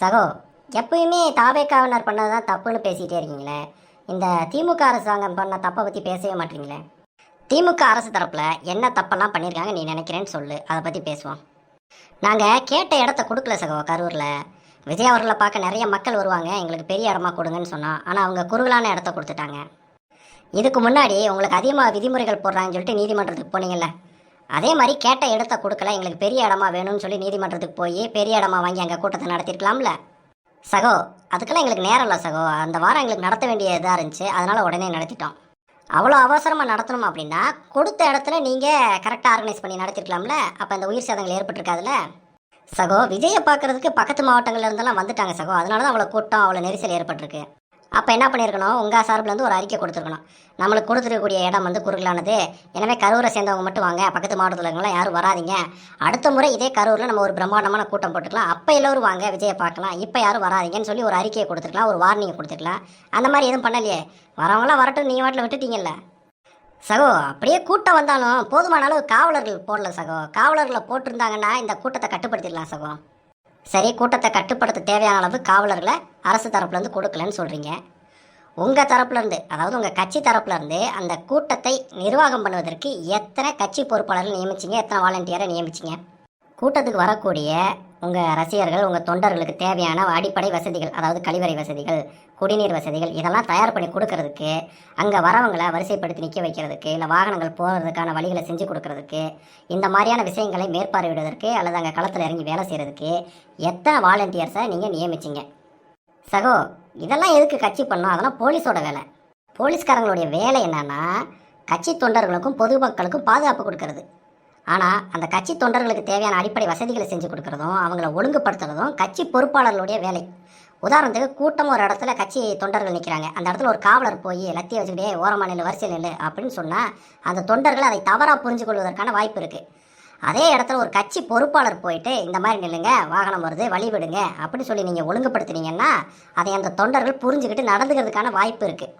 சகோ எப்பயுமே தாவேக்காவினர் பண்ணது தான் தப்புன்னு பேசிகிட்டே இருக்கீங்களே. இந்த திமுக அரசாங்கம் பண்ண தப்பை பற்றி பேசவே மாட்டீங்களே. திமுக அரசு தரப்பில் என்ன தப்பெல்லாம் பண்ணியிருக்காங்க நீ நினைக்கிறேன்னு சொல்லு. அதை பற்றி பேசுவோம். நாங்கள் கேட்ட இடத்த கொடுக்கல சகோ கரூரில். விஜய் அவர்களை பார்க்க நிறைய மக்கள் வருவாங்க. எங்களுக்கு பெரிய இடமா கொடுங்கன்னு சொன்னோம் ஆனால் அவங்க குறுகலான இடத்த கொடுத்துட்டாங்க. இதுக்கு முன்னாடி உங்களுக்கு அதிகமாக விதிமுறைகள் போடுறாங்கன்னு சொல்லிட்டு நீதிமன்றத்துக்கு போனீங்கல்ல. அதே மாதிரி கேட்ட இடத்த கொடுக்கல. எங்களுக்கு பெரிய இடமா வேணும்னு சொல்லி நீதிமன்றத்துக்கு போய் பெரிய இடமா வாங்கி அங்கே கூட்டத்தை நடத்திருக்கலாம்ல. சகோ அதுக்கெல்லாம் எங்களுக்கு நேரம் இல்லை சகோ. அந்த வாரம் எங்களுக்கு நடத்த வேண்டிய இதாக இருந்துச்சு. அதனால் உடனே நடத்திட்டோம். அவ்வளோ அவசரமாக நடத்தணும் அப்படின்னா கொடுத்த இடத்துல நீங்கள் கரெக்டாக ஆர்கனைஸ் பண்ணி நடத்திருக்கலாம்ல. அப்போ அந்த உயிர் சேதங்கள் ஏற்பட்டிருக்காதுல்ல. சகோ விஜயை பார்க்கறதுக்கு பக்கத்து மாவட்டங்கள்ல இருந்தெல்லாம் வந்துட்டாங்க சகோ. அதனால தான் அவ்வளோ கூட்டம் அவ்வளோ நெரிசல் ஏற்பட்டிருக்கு. அப்போ என்ன பண்ணியிருக்கணும் உங்கள் சார்பில் இருந்து ஒரு அறிக்கை கொடுத்துருக்கணும். நம்மளுக்கு கொடுத்துருக்கக்கூடிய இடம் வந்து குறுகலானது. எனவே கரூரை சேர்ந்தவங்க மட்டும் வாங்க. பக்கத்து மாவட்டத்தில் இருக்கவங்களாம் யாரும் வராதிங்க. அடுத்த முறை இதே கரூரில் நம்ம ஒரு பிரம்மாண்டமான கூட்டம் போட்டுக்கலாம். அப்போ எல்லோரும் வாங்க விஜயை பார்க்கலாம். இப்போ யாரும் வராதீங்கன்னு சொல்லி ஒரு அறிக்கையை கொடுத்துருக்கலாம். ஒரு வார்னிங் கொடுத்துருக்கலாம். அந்த மாதிரி எதுவும் பண்ணலையே. வரவங்களாம் வரட்டும் நீங்கள் வாட்டில் விட்டுட்டீங்கல்ல. சகோ அப்படியே கூட்டம் வந்தாலும் போதுமான அளவு காவலர்கள் போடல சகோ. காவலர்களை போட்டிருந்தாங்கன்னா இந்த கூட்டத்தை கட்டுப்படுத்திடலாம் சகோ. சரி கூட்டத்தை கட்டுப்படுத்த தேவையான அளவு காவலர்களை அரசு தரப்புலேருந்து கொடுக்கலன்னு சொல்கிறீங்க உங்கள் தரப்புலேருந்து அதாவது உங்கள் கட்சி தரப்புலேருந்து அந்த கூட்டத்தை நிர்வாகம் பண்ணுவதற்கு எத்தனை கட்சி பொறுப்பாளர்கள் நியமிச்சிங்க எத்தனை வாலண்டியரை நியமிச்சிங்க? கூட்டத்துக்கு வரக்கூடிய உங்கள் ரசிகர்கள் உங்கள் தொண்டர்களுக்கு தேவையான அடிப்படை வசதிகள் அதாவது கழிவறை வசதிகள் குடிநீர் வசதிகள் இதெல்லாம் தயார் பண்ணி கொடுக்கறதுக்கு அங்கே வரவங்களை வரிசைப்படுத்தி நிற்க வைக்கிறதுக்கு இல்லை வாகனங்கள் போகிறதுக்கான வழிகளை செஞ்சு கொடுக்கறதுக்கு இந்த மாதிரியான விஷயங்களை மேற்பார்வையிடுவதற்கு அல்லது அங்கே களத்தில் இறங்கி வேலை செய்கிறதுக்கு எத்தனை வாலண்டியர்ஸை நீங்கள் நியமிச்சிங்க? சகோ இதெல்லாம் எதுக்கு கட்சி பண்ணோம்? அதெல்லாம் போலீஸோட வேலை. போலீஸ்காரங்களுடைய வேலை என்னன்னா கட்சி தொண்டர்களுக்கும் பொதுமக்களுக்கும் பாதுகாப்பு கொடுக்கறது. ஆனால் அந்த கட்சி தொண்டர்களுக்கு தேவையான அடிப்படை வசதிகளை செஞ்சு கொடுக்கறதும் அவங்கள ஒழுங்குபடுத்துறதும் கட்சி பொறுப்பாளர்களுடைய வேலை. உதாரணத்துக்கு கூட்டம் ஒரு இடத்துல கட்சி தொண்டர்கள் நிற்கிறாங்க அந்த இடத்துல ஒரு காவலர் போய் லத்தியை வச்சுக்கிட்டே ஓரமா நில்லு வரிசையில் நில்லு அப்படின்னு சொன்னால் அந்த தொண்டர்கள் அதை தவறாக புரிஞ்சு கொள்வதற்கான வாய்ப்பு இருக்குது அதே இடத்துல ஒரு கட்சி பொறுப்பாளர் போயிட்டு இந்த மாதிரி நில்லுங்க வாகனம் வருது வழி விடுங்க அப்படின்னு சொல்லி நீங்கள் ஒழுங்குபடுத்துனீங்கன்னா அதை அந்த தொண்டர்கள் புரிஞ்சுக்கிட்டு நடந்துக்கிறதுக்கான வாய்ப்பு இருக்குது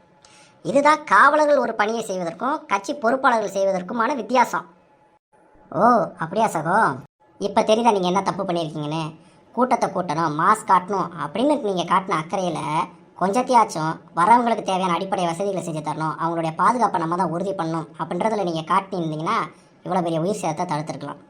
இதுதான் காவலர்கள் ஒரு பணியை செய்வதற்கும் கட்சி பொறுப்பாளர்கள் செய்வதற்குமான வித்தியாசம். ஓ அப்படியா சகோ? இப்போ தெரியுதா நீங்கள் என்ன தப்பு பண்ணியிருக்கீங்கன்னு கூட்டத்தை கூட்டணும் மாஸ்க் காட்டணும் அப்படின்னு நீங்கள் காட்டின அக்கறையில் கொஞ்சத்தையாச்சும் வரவங்களுக்கு தேவையான அடிப்படை வசதிகளை செஞ்சு தரணும். அவங்களுடைய பாதுகாப்பை நம்ம தான் உறுதி பண்ணணும் அப்படின்றதுல நீங்கள் காட்டியிருந்தீங்கன்னா இவ்வளோ பெரிய உயிர் சேதத்தை தடுத்துருக்கலாம்.